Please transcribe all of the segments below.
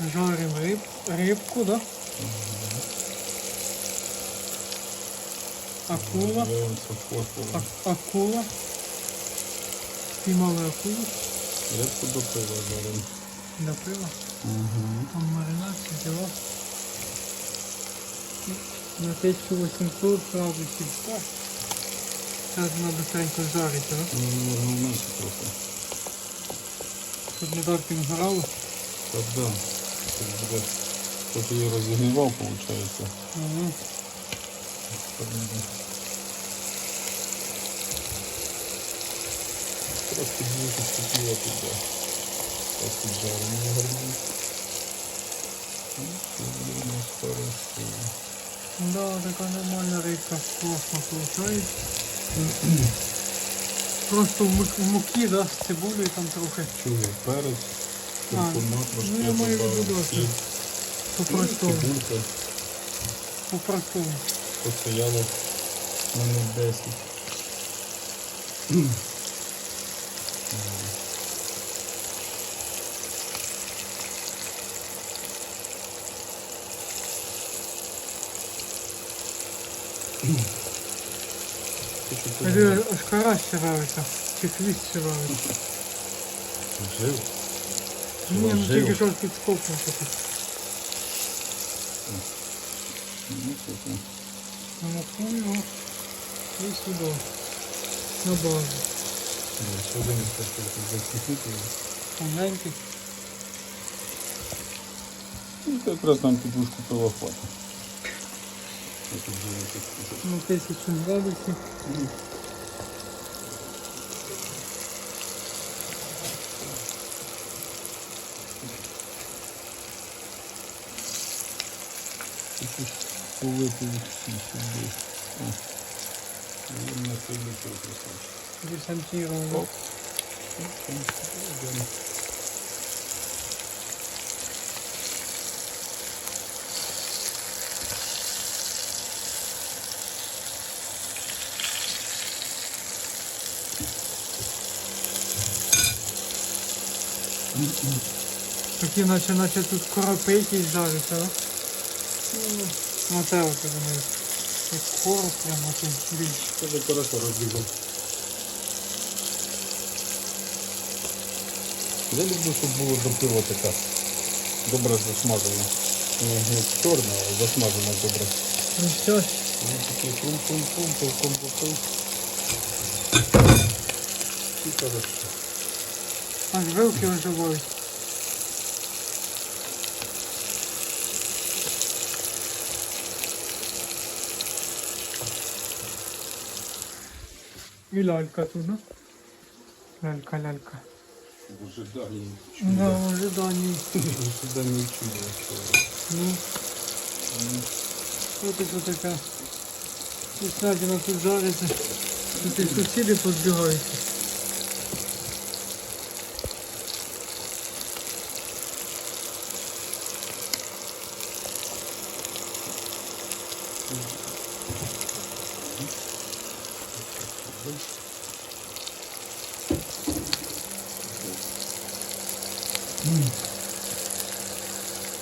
Жарим риб, рибку, да? Акула. А- акула. Піймали акулу. Рибку до пива жаримо. Для пива. Угу. Там маринація, дела. На 1800 градусів. Так. Зараз треба быстренько жарити, да? Ну, вмити трохи. Щоб не так грало. Так, да. Тут буде, тут її розігрівав, виходить. Угу. Трошки ближче ступила туди. Так піджаримо гарно. Ну. Да, така нормальна рибка, класно виходить. Просто в мук- муки, да, з цибулею там трохи. Чую, перець, куркума трошки ну, я маю добавив, сіль, По-простому. цибулька. По-простому. Постояло минут 10. Или аж карась ще чи хвіст. Жив? Ні, ну Жив. тільки що підскопнув таке. Ну, таке. Ну, його. І сюди. На базу. Ні, Сьогодні не хотів закисити. Маленький. Ну, це якраз там підушку пива хватить. Я тут живу тут. Тут полити всі сюди. І на. Оп. Оп, там йдемо. Такі наче, наче тут коропи якісь жариться, а? Ну, це ось я думаю. Як короб прямо тут більш. Це вже хорошо розбігав. Я люблю, щоб було до пива така добре засмажена. Не, не чорна, а засмажена добре. Ну все, Він такий пум-пум-пум, хорошо. аж вилки оживають. І лялька тут, да? Лялька, лялька. В ожиданні. Да, в ожиданні. В ожиданні чуда. Ну, ось тут така. Вкуснятина тут жариться. Тут і сусіди позбігаються.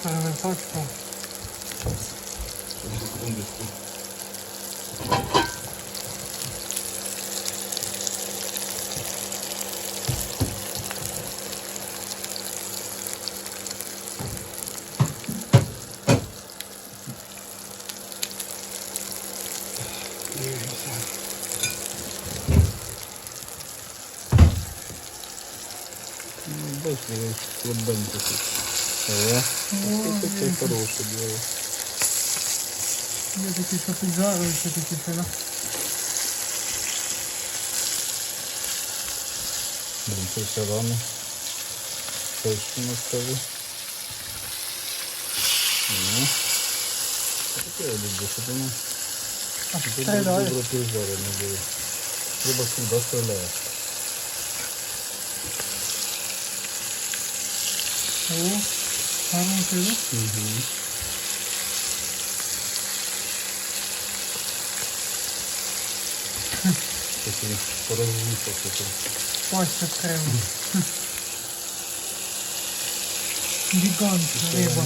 перевертачку. Секундочку. Дальше слабенько тут. Це хороше діло. Є такі, що піджарюються, такі, що да? Блин, це все рано. Що на столі. Таке я люблю, щоб воно Аж добре, прижарене було. Треба сюди стріляє. О, гарно піде. Угу. Такий порозвісок такий. Ось треба. Гігантська риба.